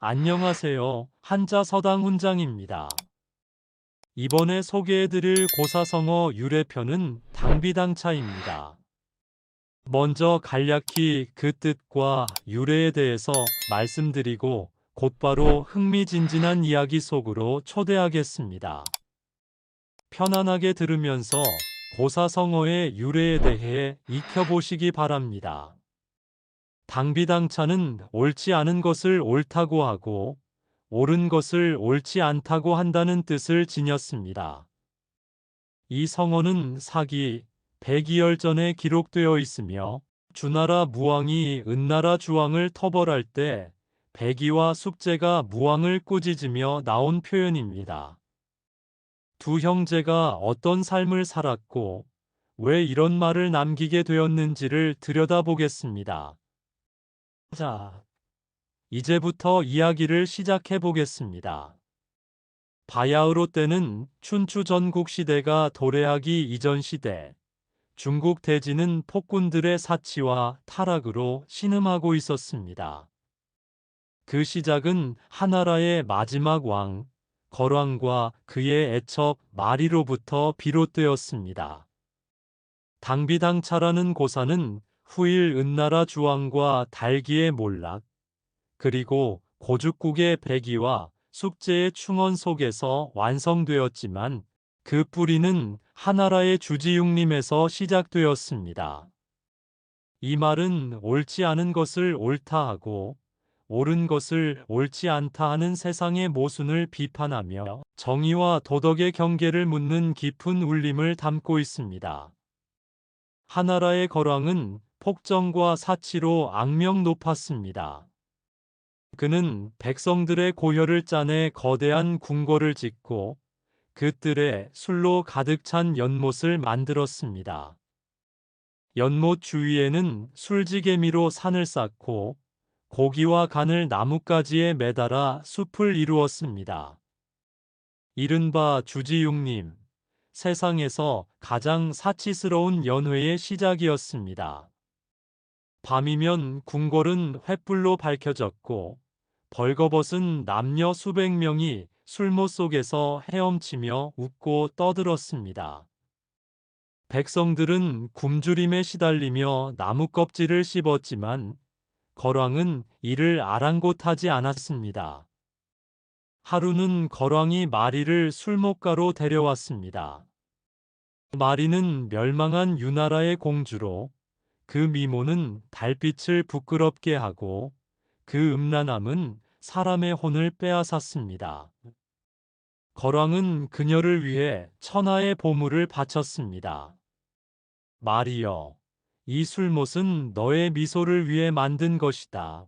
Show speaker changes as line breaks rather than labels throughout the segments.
안녕하세요. 한자서당 훈장입니다. 이번에 소개해드릴 고사성어 유래편은 당비당차입니다. 먼저 간략히 그 뜻과 유래에 대해서 말씀드리고 곧바로 흥미진진한 이야기 속으로 초대하겠습니다. 편안하게 들으면서 고사성어의 유래에 대해 익혀보시기 바랍니다. 당비당차는 옳지 않은 것을 옳다고 하고 옳은 것을 옳지 않다고 한다는 뜻을 지녔습니다. 이 성어는 사기, 백이열전에 기록되어 있으며 주나라 무왕이 은나라 주왕을 터벌할 때 백이와 숙제가 무왕을 꾸짖으며 나온 표현입니다. 두 형제가 어떤 삶을 살았고 왜 이런 말을 남기게 되었는지를 들여다보겠습니다. 자, 이제부터 이야기를 시작해 보겠습니다. 바야흐로 때는 춘추 전국 시대가 도래하기 이전 시대, 중국 대지는 폭군들의 사치와 타락으로 신음하고 있었습니다. 그 시작은 하나라의 마지막 왕, 거왕과 그의 애첩 마리로부터 비롯되었습니다. 당비당차라는 고사는 후일 은나라 주왕과 달기의 몰락, 그리고 고죽국의 백이와 숙제의 충원 속에서 완성되었지만 그 뿌리는 하나라의 주지육림에서 시작되었습니다. 이 말은 옳지 않은 것을 옳다 하고 옳은 것을 옳지 않다 하는 세상의 모순을 비판하며 정의와 도덕의 경계를 묻는 깊은 울림을 담고 있습니다. 하나라의 거왕은 폭정과 사치로 악명 높았습니다. 그는 백성들의 고혈을 짜내 거대한 궁궐을 짓고 그 뜰에 술로 가득 찬 연못을 만들었습니다. 연못 주위에는 술지개미로 산을 쌓고 고기와 간을 나뭇가지에 매달아 숲을 이루었습니다. 이른바 주지육림, 세상에서 가장 사치스러운 연회의 시작이었습니다. 밤이면 궁궐은 횃불로 밝혀졌고 벌거벗은 남녀 수백 명이 술못 속에서 헤엄치며 웃고 떠들었습니다. 백성들은 굶주림에 시달리며 나무 껍질을 씹었지만 거왕은 이를 아랑곳하지 않았습니다. 하루는 거왕이 마리를 술목가로 데려왔습니다. 마리는 멸망한 유나라의 공주로 그 미모는 달빛을 부끄럽게 하고 그 음란함은 사람의 혼을 빼앗았습니다. 거왕은 그녀를 위해 천하의 보물을 바쳤습니다. 마리여, 이 술못은 너의 미소를 위해 만든 것이다.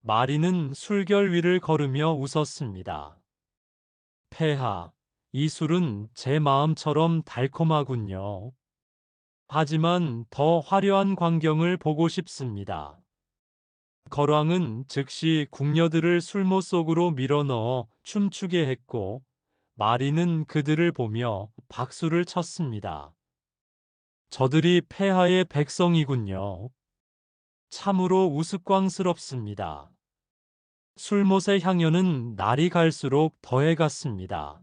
마리는 술결 위를 걸으며 웃었습니다. 폐하, 이 술은 제 마음처럼 달콤하군요. 하지만 더 화려한 광경을 보고 싶습니다. 거왕은 즉시 궁녀들을 술못 속으로 밀어넣어 춤추게 했고 마리는 그들을 보며 박수를 쳤습니다. 저들이 폐하의 백성이군요. 참으로 우스꽝스럽습니다. 술못의 향연은 날이 갈수록 더해갔습니다.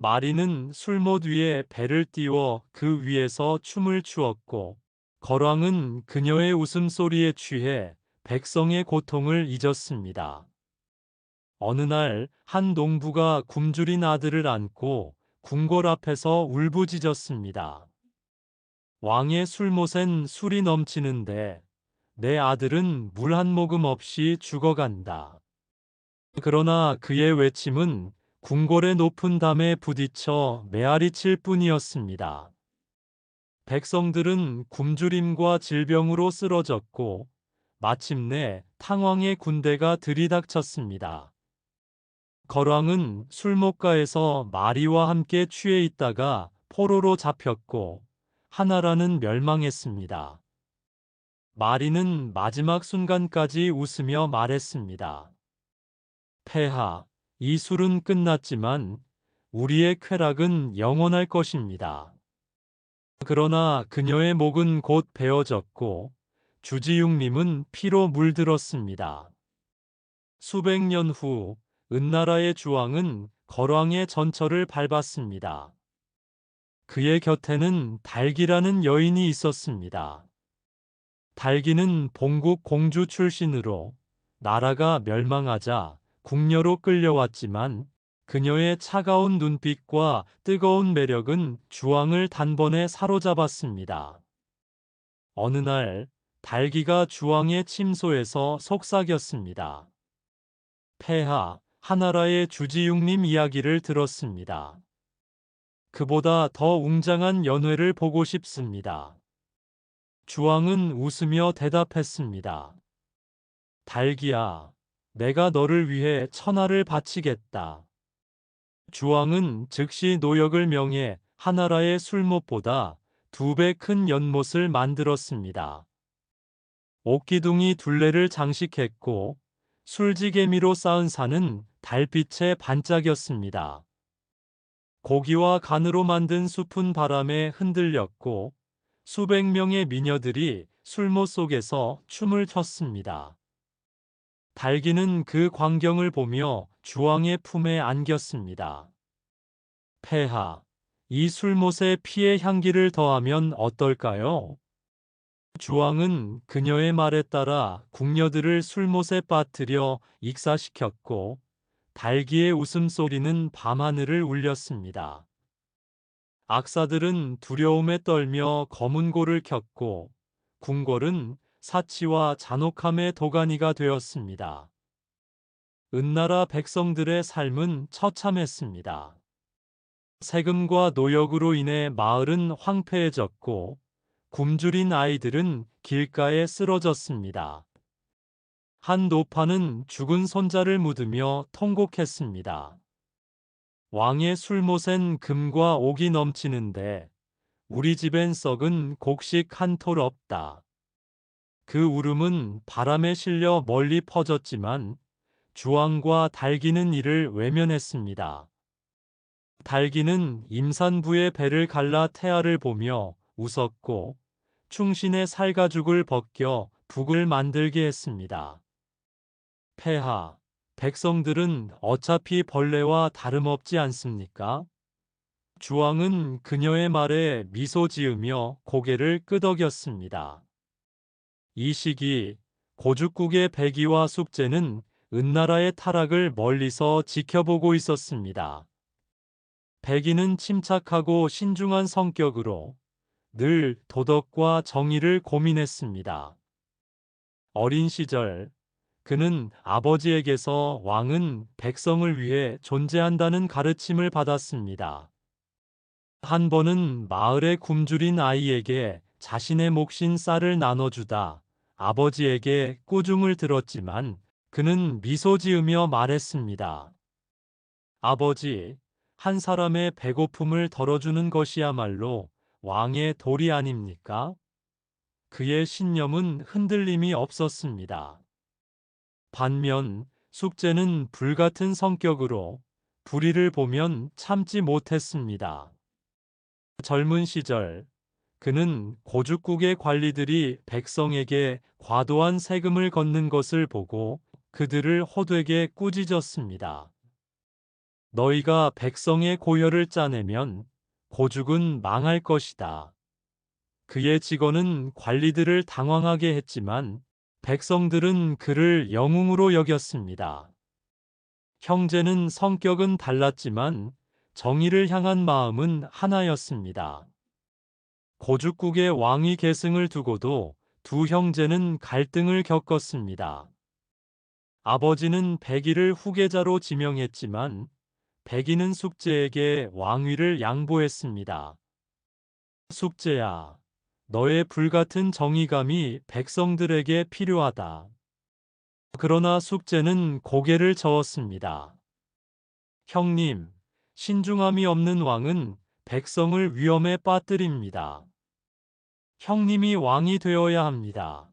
마리는 술못 위에 배를 띄워 그 위에서 춤을 추었고 거왕은 그녀의 웃음소리에 취해 백성의 고통을 잊었습니다. 어느 날 한 농부가 굶주린 아들을 안고 궁궐 앞에서 울부짖었습니다. 왕의 술못엔 술이 넘치는데 내 아들은 물 한 모금 없이 죽어간다. 그러나 그의 외침은 궁궐의 높은 담에 부딪혀 메아리 칠 뿐이었습니다. 백성들은 굶주림과 질병으로 쓰러졌고 마침내 탕왕의 군대가 들이닥쳤습니다. 거왕은 술목가에서 마리와 함께 취해 있다가 포로로 잡혔고 하나라는 멸망했습니다. 마리는 마지막 순간까지 웃으며 말했습니다. 폐하, 이 술은 끝났지만 우리의 쾌락은 영원할 것입니다. 그러나 그녀의 목은 곧 베어졌고 주지육림은 피로 물들었습니다. 수백 년 후 은나라의 주왕은 거왕의 전철을 밟았습니다. 그의 곁에는 달기라는 여인이 있었습니다. 달기는 봉국 공주 출신으로 나라가 멸망하자 궁녀로 끌려왔지만 그녀의 차가운 눈빛과 뜨거운 매력은 주왕을 단번에 사로잡았습니다. 어느 날 달기가 주왕의 침소에서 속삭였습니다. 폐하, 하나라의 주지육님 이야기를 들었습니다. 그보다 더 웅장한 연회를 보고 싶습니다. 주왕은 웃으며 대답했습니다. 달기야, 내가 너를 위해 천하를 바치겠다. 주왕은 즉시 노역을 명해 하나라의 술못보다 두 배 큰 연못을 만들었습니다. 옥기둥이 둘레를 장식했고 술지개미로 쌓은 산은 달빛에 반짝였습니다. 고기와 간으로 만든 숲은 바람에 흔들렸고 수백 명의 미녀들이 술못 속에서 춤을 췄습니다. 달기는 그 광경을 보며 주왕의 품에 안겼습니다. 폐하, 이 술못에 피의 향기를 더하면 어떨까요? 주왕은 그녀의 말에 따라 궁녀들을 술못에 빠뜨려 익사시켰고 달기의 웃음소리는 밤하늘을 울렸습니다. 악사들은 두려움에 떨며 검은 골을 켰고 궁궐은 사치와 잔혹함의 도가니가 되었습니다. 은나라 백성들의 삶은 처참했습니다. 세금과 노역으로 인해 마을은 황폐해졌고 굶주린 아이들은 길가에 쓰러졌습니다. 한 노파는 죽은 손자를 묻으며 통곡했습니다. 왕의 술못엔 금과 옥이 넘치는데 우리 집엔 썩은 곡식 한 톨 없다. 그 울음은 바람에 실려 멀리 퍼졌지만 주왕과 달기는 이를 외면했습니다. 달기는 임산부의 배를 갈라 태아를 보며 웃었고 충신의 살가죽을 벗겨 북을 만들게 했습니다. 폐하, 백성들은 어차피 벌레와 다름없지 않습니까? 주왕은 그녀의 말에 미소 지으며 고개를 끄덕였습니다. 이 시기 고죽국의 백이와 숙제는 은나라의 타락을 멀리서 지켜보고 있었습니다. 백이는 침착하고 신중한 성격으로 늘 도덕과 정의를 고민했습니다. 어린 시절 그는 아버지에게서 왕은 백성을 위해 존재한다는 가르침을 받았습니다. 한 번은 마을에 굶주린 아이에게 자신의 몫인 쌀을 나눠주다 아버지에게 꾸중을 들었지만 그는 미소 지으며 말했습니다. 아버지, 한 사람의 배고픔을 덜어주는 것이야말로 왕의 도리 아닙니까? 그의 신념은 흔들림이 없었습니다. 반면 숙제는 불같은 성격으로 불의를 보면 참지 못했습니다. 젊은 시절 그는 고죽국의 관리들이 백성에게 과도한 세금을 걷는 것을 보고 그들을 호되게 꾸짖었습니다. 너희가 백성의 고혈을 짜내면 고죽은 망할 것이다. 그의 직원은 관리들을 당황하게 했지만 백성들은 그를 영웅으로 여겼습니다. 형제는 성격은 달랐지만 정의를 향한 마음은 하나였습니다. 고죽국의 왕위 계승을 두고도 두 형제는 갈등을 겪었습니다. 아버지는 백이를 후계자로 지명했지만 백이는 숙제에게 왕위를 양보했습니다. 숙제야, 너의 불같은 정의감이 백성들에게 필요하다. 그러나 숙제는 고개를 저었습니다. 형님, 신중함이 없는 왕은 백성을 위험에 빠뜨립니다. 형님이 왕이 되어야 합니다.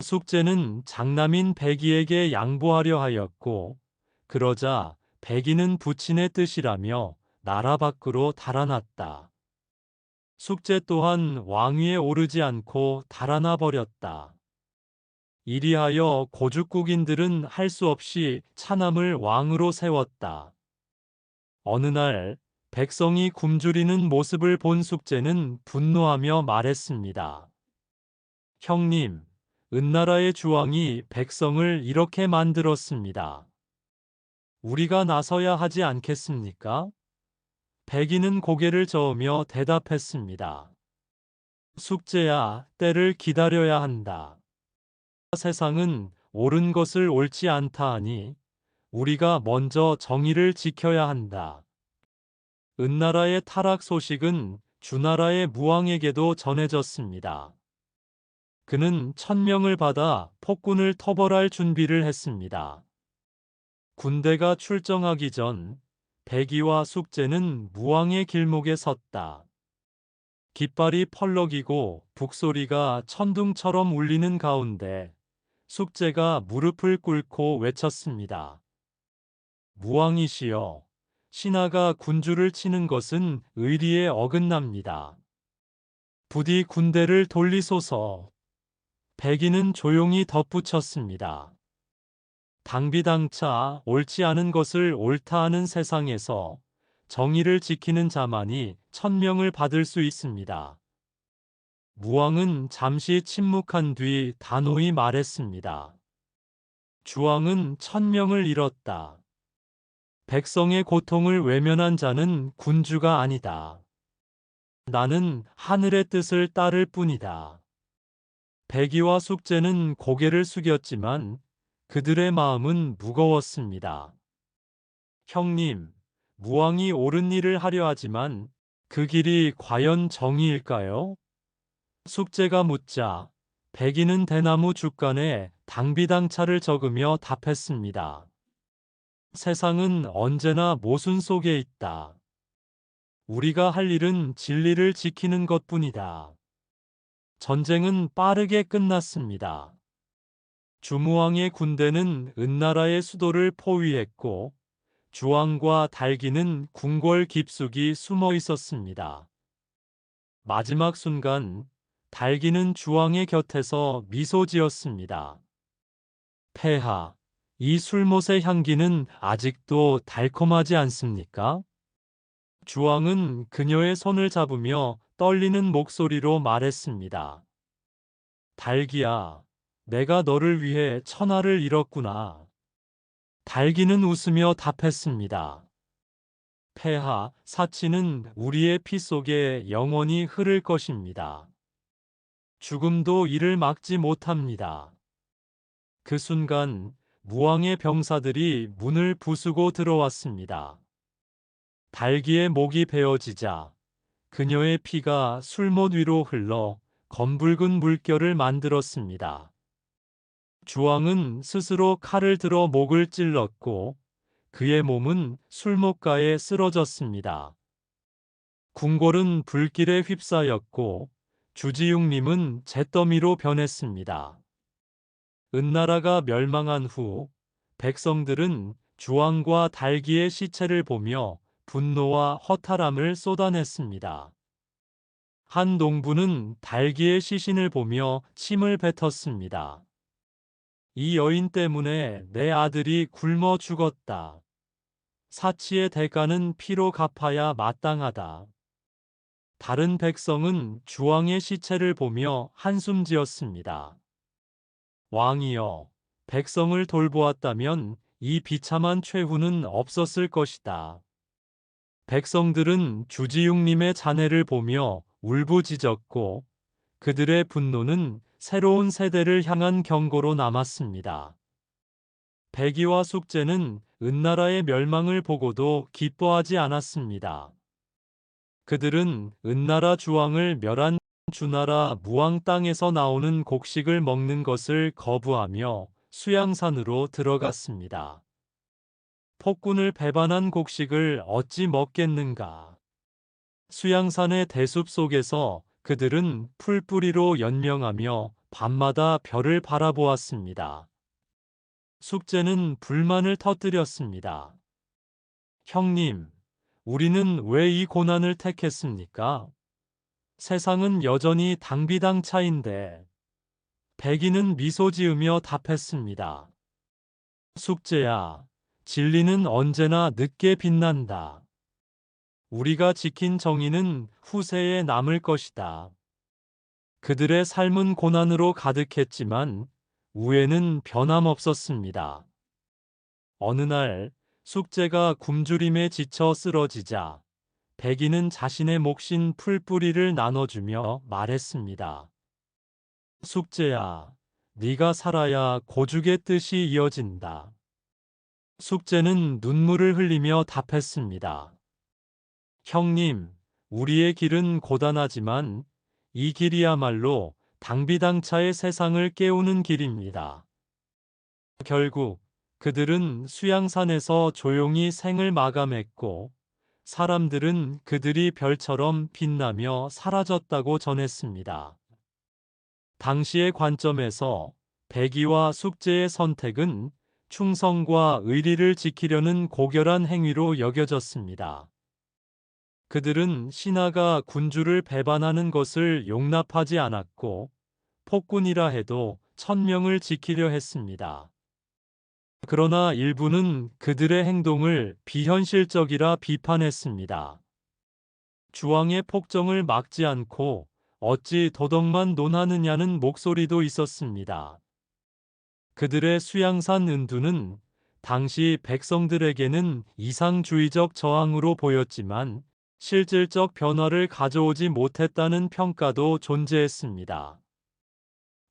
숙제는 장남인 백이에게 양보하려 하였고, 그러자 백이는 부친의 뜻이라며 나라 밖으로 달아났다. 숙제 또한 왕위에 오르지 않고 달아나 버렸다. 이리하여 고죽국인들은 할 수 없이 차남을 왕으로 세웠다. 어느 날 백성이 굶주리는 모습을 본 숙제는 분노하며 말했습니다. 형님, 은나라의 주왕이 백성을 이렇게 만들었습니다. 우리가 나서야 하지 않겠습니까? 백인은 고개를 저으며 대답했습니다. 숙제야, 때를 기다려야 한다. 세상은 옳은 것을 옳지 않다 하니 우리가 먼저 정의를 지켜야 한다. 은나라의 타락 소식은 주나라의 무왕에게도 전해졌습니다. 그는 천명을 받아 폭군을 터벌할 준비를 했습니다. 군대가 출정하기 전 백이와 숙제는 무왕의 길목에 섰다. 깃발이 펄럭이고 북소리가 천둥처럼 울리는 가운데 숙제가 무릎을 꿇고 외쳤습니다. 무왕이시여, 신하가 군주를 치는 것은 의리에 어긋납니다. 부디 군대를 돌리소서. 백인은 조용히 덧붙였습니다. 당비당차 옳지 않은 것을 옳다 하는 세상에서 정의를 지키는 자만이 천명을 받을 수 있습니다. 무왕은 잠시 침묵한 뒤 단호히 말했습니다. 주왕은 천명을 잃었다. 백성의 고통을 외면한 자는 군주가 아니다. 나는 하늘의 뜻을 따를 뿐이다. 백이와 숙제는 고개를 숙였지만 그들의 마음은 무거웠습니다. 형님, 무왕이 옳은 일을 하려 하지만 그 길이 과연 정의일까요? 숙제가 묻자 백이는 대나무 주간에 당비당차를 적으며 답했습니다. 세상은 언제나 모순 속에 있다. 우리가 할 일은 진리를 지키는 것 뿐이다. 전쟁은 빠르게 끝났습니다. 주무왕의 군대는 은나라의 수도를 포위했고 주왕과 달기는 궁궐 깊숙이 숨어 있었습니다. 마지막 순간 달기는 주왕의 곁에서 미소 지었습니다. 폐하, 이 술못의 향기는 아직도 달콤하지 않습니까? 주왕은 그녀의 손을 잡으며 떨리는 목소리로 말했습니다. 달기야, 내가 너를 위해 천하를 잃었구나. 달기는 웃으며 답했습니다. 폐하, 사치는 우리의 피 속에 영원히 흐를 것입니다. 죽음도 이를 막지 못합니다. 그 순간 무왕의 병사들이 문을 부수고 들어왔습니다. 달기의 목이 베어지자 그녀의 피가 술못 위로 흘러 검붉은 물결을 만들었습니다. 주왕은 스스로 칼을 들어 목을 찔렀고 그의 몸은 술목가에 쓰러졌습니다. 궁궐은 불길에 휩싸였고 주지육님은 잿더미로 변했습니다. 은나라가 멸망한 후 백성들은 주왕과 달기의 시체를 보며 분노와 허탈함을 쏟아냈습니다. 한 농부는 달기의 시신을 보며 침을 뱉었습니다. 이 여인 때문에 내 아들이 굶어 죽었다. 사치의 대가는 피로 갚아야 마땅하다. 다른 백성은 주왕의 시체를 보며 한숨 지었습니다. 왕이여, 백성을 돌보았다면 이 비참한 최후는 없었을 것이다. 백성들은 주지육님의 자네를 보며 울부짖었고 그들의 분노는 새로운 세대를 향한 경고로 남았습니다. 백이와 숙제는 은나라의 멸망을 보고도 기뻐하지 않았습니다. 그들은 은나라 주왕을 멸한 주나라 무왕 땅에서 나오는 곡식을 먹는 것을 거부하며 수양산으로 들어갔습니다. 폭군을 배반한 곡식을 어찌 먹겠는가. 수양산의 대숲 속에서 그들은 풀뿌리로 연명하며 밤마다 별을 바라보았습니다. 숙제는 불만을 터뜨렸습니다. 형님, 우리는 왜 이 고난을 택했습니까? 세상은 여전히 당비당 차인데 백이는 미소 지으며 답했습니다. 숙제야, 진리는 언제나 늦게 빛난다. 우리가 지킨 정의는 후세에 남을 것이다. 그들의 삶은 고난으로 가득했지만 우애는 변함없었습니다. 어느 날 숙제가 굶주림에 지쳐 쓰러지자 백이는 자신의 몫인 풀뿌리를 나눠주며 말했습니다. 숙제야, 네가 살아야 고죽의 뜻이 이어진다. 숙제는 눈물을 흘리며 답했습니다. 형님, 우리의 길은 고단하지만 이 길이야말로 당비당차의 세상을 깨우는 길입니다. 결국 그들은 수양산에서 조용히 생을 마감했고 사람들은 그들이 별처럼 빛나며 사라졌다고 전했습니다. 당시의 관점에서 백이와 숙제의 선택은 충성과 의리를 지키려는 고결한 행위로 여겨졌습니다. 그들은 신하가 군주를 배반하는 것을 용납하지 않았고 폭군이라 해도 천명을 지키려 했습니다. 그러나 일부는 그들의 행동을 비현실적이라 비판했습니다. 주왕의 폭정을 막지 않고 어찌 도덕만 논하느냐는 목소리도 있었습니다. 그들의 수양산 은두는 당시 백성들에게는 이상주의적 저항으로 보였지만 실질적 변화를 가져오지 못했다는 평가도 존재했습니다.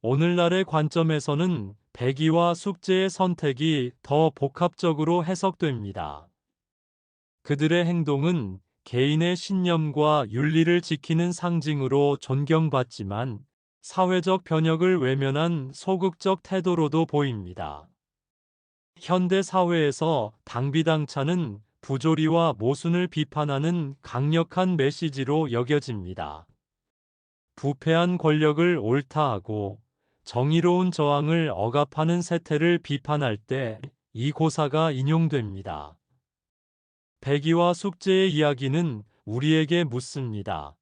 오늘날의 관점에서는 백이와 숙제의 선택이 더 복합적으로 해석됩니다. 그들의 행동은 개인의 신념과 윤리를 지키는 상징으로 존경받지만 사회적 변혁을 외면한 소극적 태도로도 보입니다. 현대 사회에서 당비당차는 부조리와 모순을 비판하는 강력한 메시지로 여겨집니다. 부패한 권력을 옳다 하고 정의로운 저항을 억압하는 세태를 비판할 때 이 고사가 인용됩니다. 백이와 숙제의 이야기는 우리에게 묻습니다.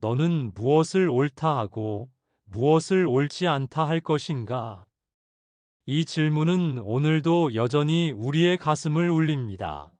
너는 무엇을 옳다 하고 무엇을 옳지 않다 할 것인가? 이 질문은 오늘도 여전히 우리의 가슴을 울립니다.